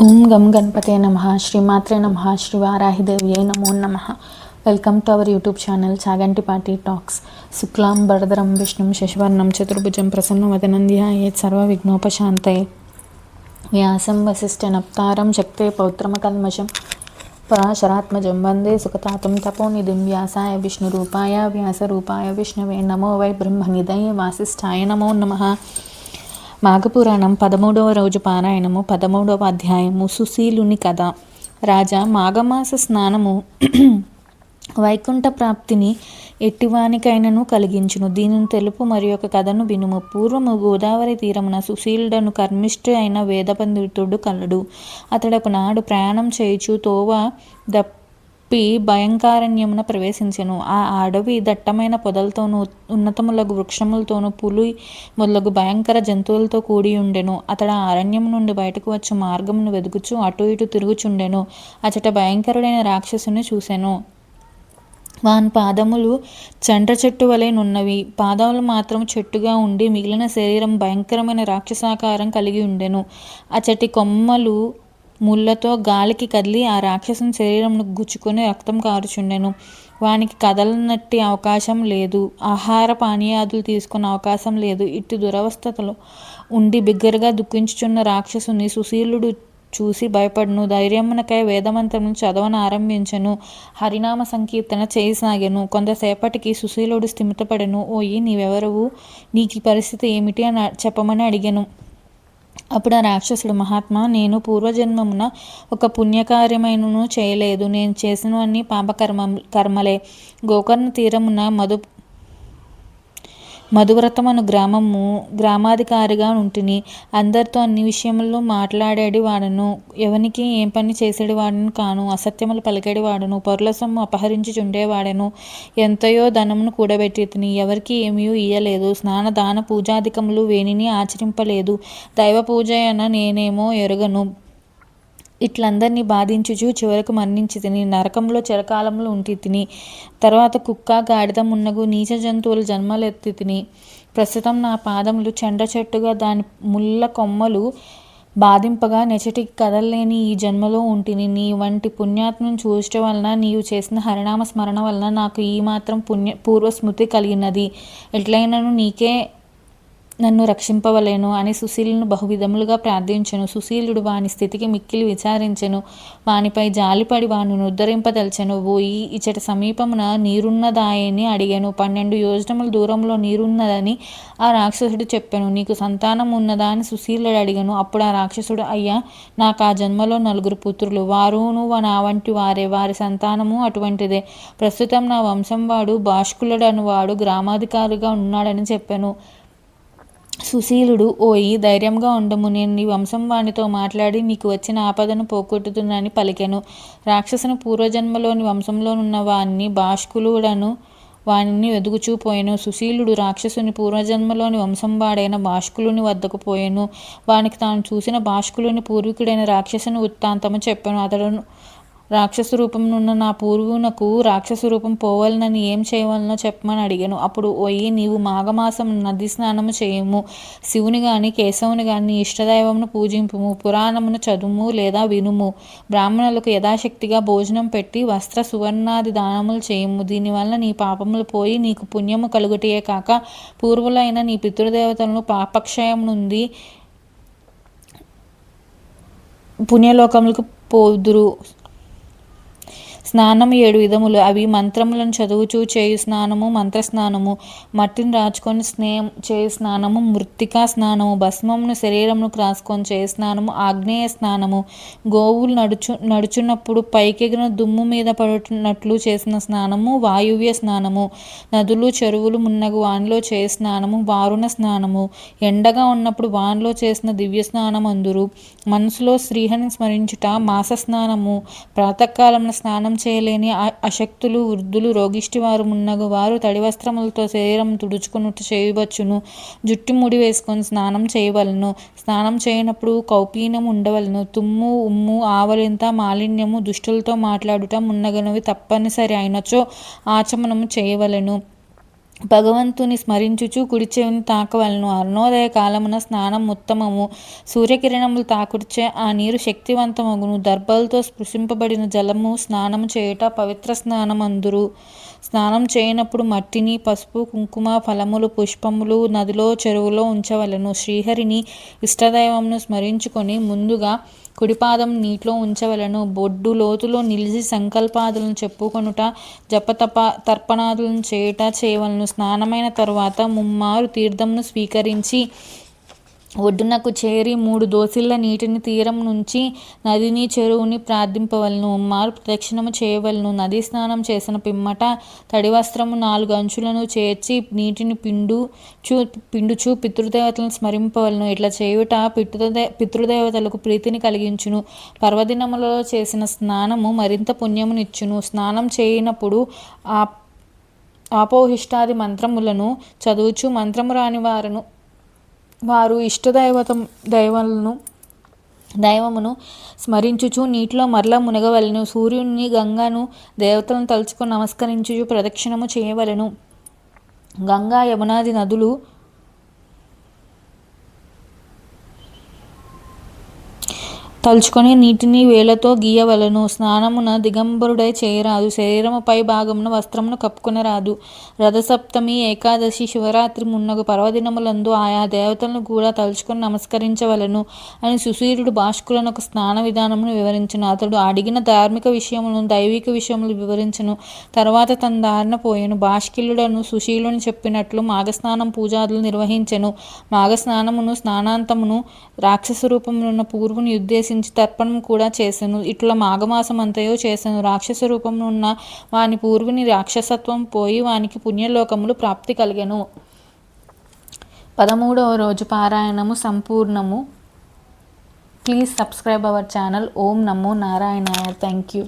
ఓం గం గణపతే నమ. శ్రీమాత్రే నమ. శ్రీ వారాహిదేవ్యై నమో నమ. Welcome to our YouTube channel Chaganti party talks. శుక్లాం భరదరం విష్ణుం శశివర్ణం చతుర్భుజం ప్రసన్నవదనం ధ్యాయేత్ సర్వ విఘ్నోపశాంతయే వ్యాసం వసిష్ఠనప్తారం శక్తే పౌత్రమకల్మషం పరాశరాత్మజం వందే సుఖతాతం తపోనిధిం వ్యాసాయ విష్ణురూపాయ వ్యాసరూపాయ విష్ణవే నమో వై బ్రహ్మనిధయ వాసిష్ఠాయ నమో నమః. మాఘపురాణం పదమూడవ రోజు పారాయణము పదమూడవ అధ్యాయము సుశీలుని కథ. రాజా మాఘమాస స్నానము వైకుంఠ ప్రాప్తిని ఎట్టివానికైనను కలిగించును. దీనిని తెలుపు మరి ఒక కథను వినుము. పూర్వము గోదావరి తీరమున సుశీలుడను కర్మిష్ఠి అయిన వేదపండితుడు కలడు. అతడొక నాడు ప్రయాణం చేయుచు తోవ దప్ చెప్పి భయంకారణ్యమున ప్రవేశించెను. ఆ అడవి దట్టమైన పొదలతోనూ ఉన్నతములగు వృక్షములతోనూ పులి మొదలగు భయంకర జంతువులతో కూడి ఉండెను అతడు ఆ అరణ్యం నుండి బయటకు వచ్చి మార్గమును వెదుకుచు అటు ఇటు తిరుగుచుండెను. అచట భయంకరుడైన రాక్షసుని చూసెను. వాని పాదములు చండ్ర చెట్టు వలె నున్నవి. పాదములు మాత్రం చెట్టుగా ఉండి మిగిలిన శరీరం భయంకరమైన రాక్షసాకారం కలిగి ఉండెను. అచటి కొమ్మలు ముళ్ళతో గాలికి కదిలి ఆ రాక్షసుని శరీరంను గుచ్చుకొని రక్తం కారుచుండెను. వానికి కదలనట్టి అవకాశం లేదు. ఆహార పానీయాదులు తీసుకునే అవకాశం లేదు. ఇట్టి దురవస్థతలో ఉండి బిగ్గరగా దుఃఖించుచున్న రాక్షసుని సుశీలుడు చూసి భయపడను. ధైర్యమునకై వేదమంత్రమును చదవను ఆరంభించను. హరినామ సంకీర్తన చేయసాగెను. కొంతసేపటికి సుశీలుడు స్థిమితపడెను. ఓయి నీవెవరవు? నీకు పరిస్థితి ఏమిటి? అని చెప్పమని అడిగాను. అప్పుడు ఆ రాక్షసుడు మహాత్మా నేను పూర్వజన్మమున ఒక పుణ్యకార్యమైనను చేయలేదు. నేను చేసినవన్నీ పాపకర్మ కర్మలే. గోకర్ణ తీరమున మధు మధువ్రతం అను గ్రామము గ్రామాధికారిగా ఉంటిని. అందరితో అన్ని విషయముల్లో మాట్లాడేది వాడను. ఎవనికి ఏం పని చేసేది వాడను కాను. అసత్యములు పలికేడి వాడను. పరుల సొమ్ము అపహరించి చుండేవాడను ఎంతయో ధనమును కూడబెట్టి తిని ఎవరికి ఏమీ ఇయ్యలేదు. స్నాన దాన పూజాధికములు వేణిని ఆచరింపలేదు. దైవ పూజ అన నేనేమో ఎరుగను. ఇట్లందరినీ బాధించుచు చివరకు మరణించి తిని నరకంలో చిరకాలంలో ఉంటి తిని తర్వాత కుక్క గాడిద మున్నగు నీచ జంతువుల జన్మలెత్తి తిని ప్రస్తుతం నా పాదములు చెండ చెట్టుగా దాని ముళ్ళ కొమ్మలు బాధింపగా నెచటికి కదలలేని ఈ జన్మలో ఉంటిని. నీ వంటి పుణ్యాత్మను చూచటం వలన నీవు చేసిన హరినామ స్మరణ వలన నాకు ఈ మాత్రం పుణ్య పూర్వస్మృతి కలిగినది. ఎట్లయినను నీకే నన్ను రక్షింపవలేను అని సుశీలును బహువిధములుగా ప్రార్థించెను. సుశీలుడు వాని స్థితికి మిక్కిలి విచారించెను. వానిపై జాలిపడి వాను ఉద్ధరింపదల్చెను పోయి ఇచ్చట సమీపమున నీరున్నదాయని అడిగాను. పన్నెండు యోజనముల దూరంలో నీరున్నదని ఆ రాక్షసుడు చెప్పాను. నీకు సంతానం ఉన్నదా అని సుశీలుడు అడిగాను. అప్పుడు ఆ రాక్షసుడు అయ్యా నాకు ఆ జన్మలో నలుగురు పుత్రులు. వారును నా వంటి వారే. వారి సంతానము అటువంటిదే. ప్రస్తుతం నా వంశం వాడు భాష్కులుడను వాడు గ్రామాధికారిగా ఉన్నాడని చెప్పాను. సుశీలుడు ఓయి ధైర్యంగా ఉండము. నేను నీ వంశం వానితో మాట్లాడి నీకు వచ్చిన ఆపదను పోగొట్టుతున్నానని పలికెను. రాక్షసుని పూర్వజన్మలోని వంశంలోనున్న వాణ్ణి భాష్కులుడను వానిని వెదుగుచూపోయాను సుశీలుడు రాక్షసుని పూర్వజన్మలోని వంశం వాడైన భాష్కులుని వద్దకు పోయాను. వానికి తాను చూసిన భాష్కులుని పూర్వీకుడైన రాక్షసుని వృత్తాంతము చెప్పాను. అతడు రాక్షస రూపంనున్న నా పూర్వునకు రాక్షస రూపం పోవాలనని ఏం చేయవలనో చెప్పమని అడిగాను. అప్పుడు పోయి నీవు మాఘమాసం నది స్నానము చేయము. శివుని గాని కేశవుని గాని ఇష్టదైవమును పూజింపుము. పురాణమును చదువు లేదా వినుము. బ్రాహ్మణులకు యథాశక్తిగా భోజనం పెట్టి వస్త్ర సువర్ణాది దానములు చేయము. దీనివల్ల నీ పాపములు పోయి నీకు పుణ్యము కలుగుటయే కాక పూర్వులైన నీ పితృదేవతలను పాపక్షయం నుండి పుణ్యలోకములకు పోదురు. స్నానము ఏడు విధములు. అవి మంత్రములను చదువుచూ చేయు స్నానము మంత్ర స్నానము మట్టిని రాచుకొని స్నేహం చేయు స్నానము మృత్తికా స్నానము భస్మమును శరీరమును రాసుకొని చేయు స్నానము ఆగ్నేయ స్నానము. గోవులు నడుచు నడుచున్నప్పుడు పైకెగిన దుమ్ము మీద పడుతున్నట్లు చేసిన స్నానము వాయువ్య స్నానము. నదులు చెరువులు మున్నగు వానిలో చేయ స్నానము వారుణ స్నానము. ఎండగా ఉన్నప్పుడు వానిలో చేసిన దివ్య స్నానం అందురు మనసులో శ్రీహని స్మరించుట మాస స్నానము. ప్రాతకాలంలో స్నానం చేయలేని అశక్తులు వృద్ధులు రోగిష్టి వారు మున్నగు వారు తడి వస్త్రములతో శరీరం తుడుచుకున్నట్టు చేయవచ్చును జుట్టు ముడి వేసుకొని స్నానం చేయవలను. స్నానం చేయనప్పుడు కౌపీనం ఉండవలను. తుమ్ము ఉమ్ము ఆవలింత మాలిన్యము దుష్టులతో మాట్లాడుట మున్నగనవి తప్పనిసరి అయినచో ఆచమనము చేయవలను. భగవంతుని స్మరించుచు కుడిచెవిని తాకవలను. అరుణోదయ కాలమున స్నానం ఉత్తమము. సూర్యకిరణములు తాకుడిచే ఆ నీరు శక్తివంతమగును. దర్భలతో స్పృశింపబడిన జలము స్నానం చేయుట పవిత్ర స్నానమందురు. స్నానం చేయనప్పుడు మట్టిని పసుపు కుంకుమ ఫలములు పుష్పములు నదిలో చెరువులో ఉంచవలను. శ్రీహరిని ఇష్టదైవమును స్మరించుకొని ముందుగా కుడిపాదం నీటిలో ఉంచవలను బొడ్డు లోతులో నిలిచి సంకల్పాదులను చెప్పుకొనుట జపతప తర్పణాదులను చేయుట చేయవలను స్నానమైన తరువాత ముమ్మారు తీర్థంను స్వీకరించి ఒడ్డునకు చేరి మూడు దోసిళ్ళ నీటిని తీరం నుంచి నదిని చెరువుని ప్రార్థింపవలను. మారు ప్రదక్షిణము చేయవలను. నదీ స్నానం చేసిన పిమ్మట తడి వస్త్రము నాలుగు అంచులను చేర్చి నీటిని పిండు చూ పిండుచు పితృదేవతలను స్మరింపవలను. ఇట్లా చేయుట పితృదే పితృదేవతలకు ప్రీతిని కలిగించును. పర్వదినములలో చేసిన స్నానము మరింత పుణ్యమునిచ్చును. స్నానం చేయనప్పుడు ఆ ఆపోహిష్టాది మంత్రములను చదువుచు. మంత్రము రాని వారును వారు ఇష్టదైవతం దైవాలను దైవమును స్మరించుచు నీటిలో మరల మునగవలను. సూర్యుని గంగను దేవతలను తలుచుకొని నమస్కరించుచు ప్రదక్షిణము చేయవలను. గంగా యమునాది నదులు తలుచుకొని నీటిని వేలతో గీయవలను. స్నానమున దిగంబరుడై చేయరాదు. శరీరము పై భాగమున వస్త్రమును కప్పుకొనరాదు. రథసప్తమి ఏకాదశి శివరాత్రి మున్నగు పర్వదినములందు ఆయా దేవతలను కూడా తలుచుకొని నమస్కరించవలను అని సుశీరుడు భాష్కులను స్నాన విధానమును వివరించను. అతడు అడిగిన ధార్మిక విషయములను దైవిక విషయములు వివరించను. తర్వాత తన దారిన పోయెను. భాష్కిలుడను సుశీలుని చెప్పినట్లు మాఘస్నానం పూజాదులు నిర్వహించెను. మాఘస్నానమును స్నానాంతమును రాక్షస రూపములున్న పూర్వుని ఉద్దేశించి తర్పణం కూడా చేసెను ఇట్లా మాఘమాసమంతయో చేసెను రాక్షస రూపంలో ఉన్న వాని పూర్వుని రాక్షసత్వం పోయి వానికి పుణ్యలోకములు ప్రాప్తి కలిగెను. పదమూడవ రోజు పారాయణము సంపూర్ణము. Please subscribe our channel. ఓం నమో నారాయణ థ్యాంక్ యూ